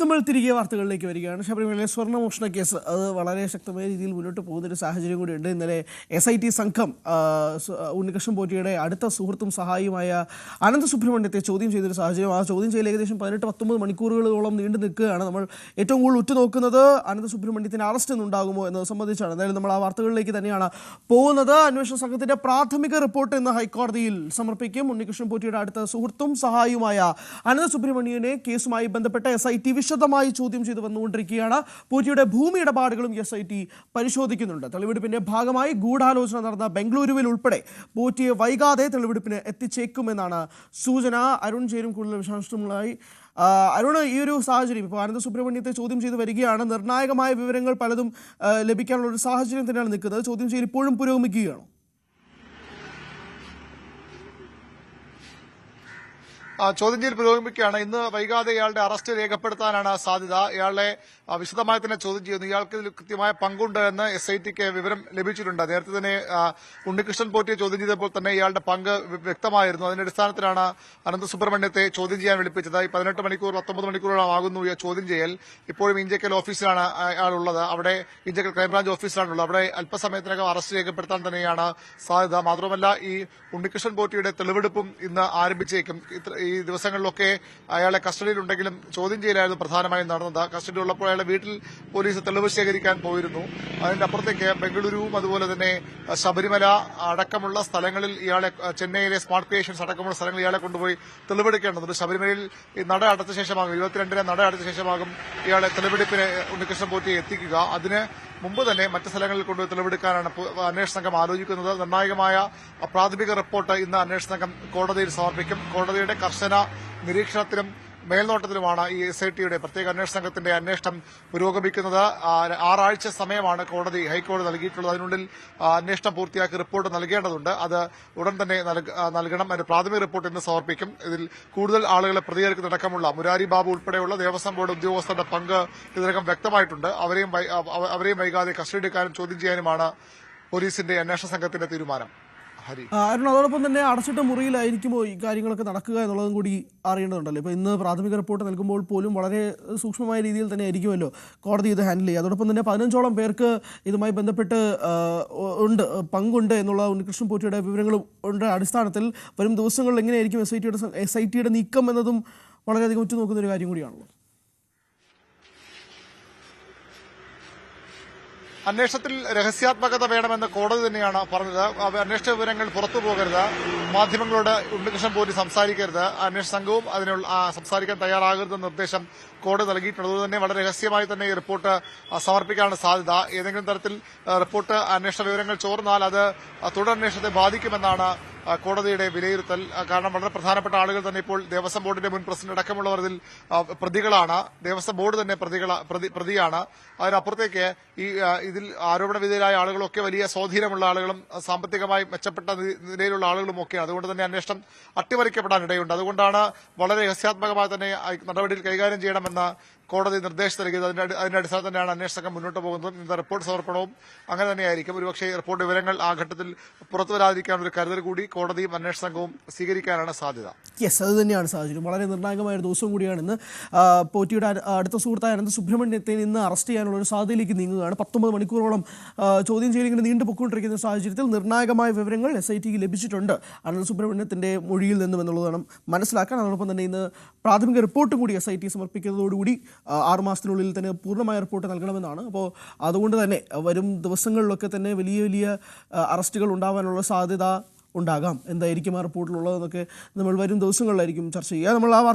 നമ്മൾ തിരികെ വാർത്തകളിലേക്ക് വരികയാണ്. ശബരിമലയിലെ സ്വർണമോഷണ കേസ് അത് വളരെ ശക്തമായ രീതിയിൽ മുന്നോട്ട് പോകുന്നൊരു സാഹചര്യം കൂടിയുണ്ട്. ഇന്നലെ എസ് ഐ ടി സംഘം ഉണ്ണികൃഷ്ണൻ പോറ്റിയുടെ അടുത്ത സുഹൃത്തും സഹായിയുമായ അനന്ത സുബ്രഹ്മണ്യത്തെ ചോദ്യം ചെയ്തൊരു സാഹചര്യം. ആ ചോദ്യം ചെയ്യൽ ഏകദേശം പതിനെട്ട് പത്തൊമ്പത് മണിക്കൂറുകളോളം നീണ്ടു നിൽക്കുകയാണ് നമ്മൾ ഏറ്റവും കൂടുതൽ ഉറ്റുനോക്കുന്നത്. അനന്ത സുബ്രഹ്മണ്യത്തിന് അറസ്റ്റ് ഉണ്ടാകുമോ എന്നത് സംബന്ധിച്ചാണ്. എന്തായാലും നമ്മൾ ആ വാർത്തകളിലേക്ക് തന്നെയാണ് പോകുന്നത്. അന്വേഷണ സംഘത്തിന്റെ പ്രാഥമിക റിപ്പോർട്ട് ഇന്ന് ഹൈക്കോടതിയിൽ സമർപ്പിക്കും. ഉണ്ണികൃഷ്ണൻ പോറ്റിയുടെ അടുത്ത സുഹൃത്തും സഹായിയുമായ അനന്ത സുബ്രഹ്മണ്യനെ കേസുമായി ബന്ധപ്പെട്ട എസ് ഐ ടി വിശദമായി ചോദ്യം ചെയ്തു വന്നുകൊണ്ടിരിക്കുകയാണ്. പോറ്റിയുടെ ഭൂമി ഇടപാടുകളും എസ് ഐ ടി പരിശോധിക്കുന്നുണ്ട്. തെളിവെടുപ്പിന്റെ ഭാഗമായി ഗൂഢാലോചന നടന്ന ബംഗളൂരുവിൽ ഉൾപ്പെടെ പൂറ്റിയെ വൈകാതെ തെളിവെടുപ്പിന് എത്തിച്ചേക്കുമെന്നാണ് സൂചന. അരുൺ ചേരും കൂടുതൽ വിശദാംശങ്ങളുമായി. ആ, അരുൺ ഈ ഒരു സാഹചര്യം ഇപ്പോൾ ആനന്ദ സുബ്രഹ്മണ്യത്തെ ചോദ്യം ചെയ്ത് വരികയാണ്. നിർണായകമായ വിവരങ്ങൾ പലതും ലഭിക്കാനുള്ള ഒരു സാഹചര്യം തന്നെയാണ് നിൽക്കുന്നത്. ചോദ്യം ചെയ്യൽ ഇപ്പോഴും പുരോഗമിക്കുകയാണോ? ചോദ്യം ചെയ്യൽ പുരോഗമിക്കുകയാണ്. ഇന്ന് വൈകാതെ ഇയാളുടെ അറസ്റ്റ് രേഖപ്പെടുത്താനാണ് സാധ്യത. ഇയാളെ വിശദമായി തന്നെ ചോദ്യം ചെയ്യുന്നു. ഇയാൾക്ക് ഇതിൽ കൃത്യമായ പങ്കുണ്ട് എന്ന് എസ് ഐ ടിക്ക് വിവരം ലഭിച്ചിട്ടുണ്ട്. നേരത്തെ തന്നെ ഉണ്ണികൃഷ്ണൻ പോറ്റിയെ ചോദ്യം ചെയ്തപ്പോൾ തന്നെ ഇയാളുടെ പങ്ക് വ്യക്തമായിരുന്നു. അതിന്റെ അടിസ്ഥാനത്തിലാണ് അനന്ത സുബ്രഹ്മണ്യത്തെ ചോദ്യം ചെയ്യാൻ വിളിപ്പിച്ചത്. ഈ പതിനെട്ട് മണിക്കൂർ പത്തൊമ്പത് മണിക്കൂറോളം ആകുന്നു ചോദ്യം ചെയ്യൽ. ഇപ്പോഴും ഇഞ്ചക്കൽ ഓഫീസിലാണ് അയാളുള്ളത് അവിടെ ഇഞ്ചക്കൽ ക്രൈംബ്രാഞ്ച് ഓഫീസിലാണുള്ളത്. അവിടെ അല്പസമയത്തിനകം അറസ്റ്റ് രേഖപ്പെടുത്താൻ തന്നെയാണ് സാധ്യത. മാത്രമല്ല ഈ ഉണ്ണികൃഷ്ണൻ പോറ്റിയുടെ തെളിവെടുപ്പും ഇന്ന് ആരംഭിച്ചേക്കും. ഈ ദിവസങ്ങളിലൊക്കെ അയാളെ കസ്റ്റഡിയിലുണ്ടെങ്കിലും ചോദ്യം ചെയ്യലായിരുന്നു പ്രധാനമായും നടന്നത്. കസ്റ്റഡി ഉള്ളപ്പോൾ അയാളെ വീട്ടിൽ പോലീസ് തെളിവ് ശേഖരിക്കാൻ പോയിരുന്നു. അതിന്റെ അപ്പുറത്തേക്ക് ബംഗളൂരുവും അതുപോലെ തന്നെ ശബരിമല അടക്കമുള്ള സ്ഥലങ്ങളിൽ ഇയാളെ ചെന്നൈയിലെ സ്മാർട്ട് ക്രിയേഷൻസ് അടക്കമുള്ള സ്ഥലങ്ങളിൽ ഇയാളെ കൊണ്ടുപോയി തെളിവെടുക്കേണ്ടതുണ്ട് ശബരിമലയിൽ നട അടച്ച ശേഷമാകും ഇരുപത്തിരണ്ടിന് നട അടച്ച ശേഷമാകും ഇയാളെ തെളിവെടുപ്പിന് ഉണ്ണികൃഷ്ണൻ പോറ്റിയെ എത്തിക്കുക. അതിന് മുമ്പ് തന്നെ മറ്റു സ്ഥലങ്ങളിൽ കൊണ്ടുപോയി തെളിവെടുക്കാനാണ് അന്വേഷണ സംഘം ആലോചിക്കുന്നത്. നിർണായകമായ പ്രാഥമിക റിപ്പോർട്ട് ഇന്ന് അന്വേഷണ സംഘം കോടതിയിൽ സമർപ്പിക്കും. കോടതിയുടെ കർശന നിരീക്ഷണത്തിലും മേൽനോട്ടത്തിലുമാണ് ഈ എസ് ഐ ടിയുടെ പ്രത്യേക അന്വേഷണ സംഘത്തിന്റെ അന്വേഷണം പുരോഗമിക്കുന്നത്. ആറാഴ്ച സമയമാണ് കോടതി ഹൈക്കോടതി നൽകിയിട്ടുള്ളത്. അതിനുള്ളിൽ അന്വേഷണം പൂർത്തിയാക്കി റിപ്പോർട്ട് നൽകേണ്ടതുണ്ട്. അത് ഉടൻ തന്നെ നൽകണം. അതിന്റെ പ്രാഥമിക റിപ്പോർട്ട് ഇന്ന് സമർപ്പിക്കും. ഇതിൽ കൂടുതൽ ആളുകളെ പ്രതികരിക്കുന്നതടക്കമുള്ള മുരാരി ബാബു ഉൾപ്പെടെയുള്ള ദേവസ്വം ബോർഡ് ഉദ്യോഗസ്ഥരുടെ പങ്ക് ഇതിനകം വ്യക്തമായിട്ടുണ്ട്. അവരെയും അവരെയും വൈകാതെ കസ്റ്റഡി എടുക്കാനും ചോദ്യം ചെയ്യാനുമാണ് പോലീസിന്റെ അന്വേഷണ സംഘത്തിന്റെ തീരുമാനം. അരുൺ അതോടൊപ്പം തന്നെ അടച്ചിട്ട മുറിയിലായിരിക്കുമോ ഈ കാര്യങ്ങളൊക്കെ നടക്കുക എന്നുള്ളതും കൂടി അറിയേണ്ടതുണ്ടല്ലോ. ഇപ്പോൾ ഇന്ന് പ്രാഥമിക റിപ്പോർട്ട് നൽകുമ്പോൾ പോലും വളരെ സൂക്ഷ്മമായ രീതിയിൽ തന്നെ ആയിരിക്കുമല്ലോ കോടതി ഇത് ഹാൻഡിൽ ചെയ്യുക. അതോടൊപ്പം തന്നെ പതിനഞ്ചോളം പേർക്ക് ഇതുമായി ബന്ധപ്പെട്ട് ഉണ്ട് പങ്കുണ്ട് എന്നുള്ള ഉണ്ണികൃഷ്ണൻ പോറ്റിയുടെ വിവരങ്ങളും ഉണ്ട്. അടിസ്ഥാനത്തിൽ വരും ദിവസങ്ങളിൽ എങ്ങനെയായിരിക്കും എസ് ഐ ടിയുടെ എസ് ഐ ടിയുടെ നീക്കം എന്നതും വളരെയധികം ഉറ്റുനോക്കുന്ന ഒരു കാര്യം കൂടിയാണല്ലോ. അന്വേഷണത്തിൽ രഹസ്യാത്മകത വേണമെന്ന് കോടതി തന്നെയാണ് പറഞ്ഞത്. അന്വേഷണ വിവരങ്ങൾ പുറത്തു പോകരുത്. മാധ്യമങ്ങളോട് ഉണ്ണികൃഷ്ണൻ പോലും സംസാരിക്കരുത്. അന്വേഷണ സംഘവും അതിനുള്ള സംസാരിക്കാൻ തയ്യാറാകരുതെന്ന നിർദ്ദേശം കോടതി നൽകിയിട്ടുണ്ട് അതുകൊണ്ട് തന്നെ വളരെ രഹസ്യമായി തന്നെ ഈ റിപ്പോർട്ട് സമർപ്പിക്കാനുള്ള സാധ്യത. ഏതെങ്കിലും തരത്തിൽ റിപ്പോർട്ട് അന്വേഷണ വിവരങ്ങൾ ചോർന്നാൽ അത് തുടരന്വേഷണത്തെ ബാധിക്കുമെന്നാണ് കോടതിയുടെ വിലയിരുത്തൽ. കാരണം വളരെ പ്രധാനപ്പെട്ട ആളുകൾ തന്നെ ഇപ്പോൾ ദേവസ്വം ബോർഡിന്റെ മുൻ പ്രസിഡന്റ് അടക്കമുള്ളവർ ഇതിൽ പ്രതികളാണ്. ദേവസ്വം ബോർഡ് തന്നെ പ്രതിയാണ്. അതിനപ്പുറത്തേക്ക് ഈ ഇതിൽ ആരോപണ വിധേയരായ ആളുകളൊക്കെ വലിയ സ്വാധീനമുള്ള ആളുകളും സാമ്പത്തികമായി മെച്ചപ്പെട്ട നിലയിലുള്ള ആളുകളും ഒക്കെയാണ് അതുകൊണ്ട് തന്നെ അന്വേഷണം അട്ടിമറിക്കപ്പെടാൻ ഇടയുണ്ട് അതുകൊണ്ടാണ് വളരെ രഹസ്യാത്മകമായി തന്നെ നടപടിയിൽ കൈകാര്യം ചെയ്യണമെന്ന് な കോടതി നിർദ്ദേശം നൽകിയത് അതിന്റെ അതിന്റെ അടിസ്ഥാനത്തിൽ തന്നെയാണ് അന്വേഷണ സംഘം മുന്നോട്ട് പോകുന്നത്. ഇന്നത്തെ റിപ്പോർട്ട് സമർപ്പണവും അങ്ങനെ തന്നെയായിരിക്കും. ഒരുപക്ഷെ റിപ്പോർട്ട് വിവരങ്ങൾ ആ ഘട്ടത്തിൽ പുറത്തു വരാതിരിക്കാൻ ഒരു കരുതൽ കൂടി കോടതിയും അന്വേഷണ സംഘവും സ്വീകരിക്കാനാണ് സാധ്യത. യെസ് അത് തന്നെയാണ് സാഹചര്യം. വളരെ നിർണായകമായ ഒരു ദിവസം കൂടിയാണ് ഇന്ന് പോറ്റിയുടെ അടുത്ത സുഹൃത്തായ അനന്ത സുബ്രഹ്മണ്യത്തെ ഇന്ന് അറസ്റ്റ് ചെയ്യാനുള്ള ഒരു സാധ്യതയിലേക്ക് നീങ്ങുകയാണ്. പത്തൊമ്പത് മണിക്കൂറോളം ചോദ്യം ചെയ്യൽ ഇങ്ങനെ നീണ്ടു പൊക്കൊണ്ടിരിക്കുന്ന സാഹചര്യത്തിൽ നിർണായകമായ വിവരങ്ങൾ എസ് ഐ ടിക്ക് ലഭിച്ചിട്ടുണ്ട്. അനന്ത സുബ്രഹ്മണ്യത്തിന്റെ മൊഴിയിൽ നിന്നും എന്നുള്ളതാണ് മനസ്സിലാക്കാൻ. അതോടൊപ്പം തന്നെ ഇന്ന് പ്രാഥമിക റിപ്പോർട്ടും കൂടി എസ് ഐ ടി സമർപ്പിക്കുന്നതോടുകൂടി ആറ് മാസത്തിനുള്ളിൽ തന്നെ പൂർണമായ റിപ്പോർട്ട് നൽകണമെന്നാണ്. അപ്പോൾ അതുകൊണ്ട് തന്നെ വരും ദിവസങ്ങളിലൊക്കെ തന്നെ വലിയ വലിയ അറസ്റ്റുകൾ ഉണ്ടാവാനുള്ള സാധ്യത ഉണ്ടാകാം. എന്തായിരിക്കും ആ റിപ്പോർട്ടിലുള്ളതെന്നൊക്കെ നമ്മൾ വരും ദിവസങ്ങളിലായിരിക്കും ചർച്ച ചെയ്യുക. നമ്മൾ ആ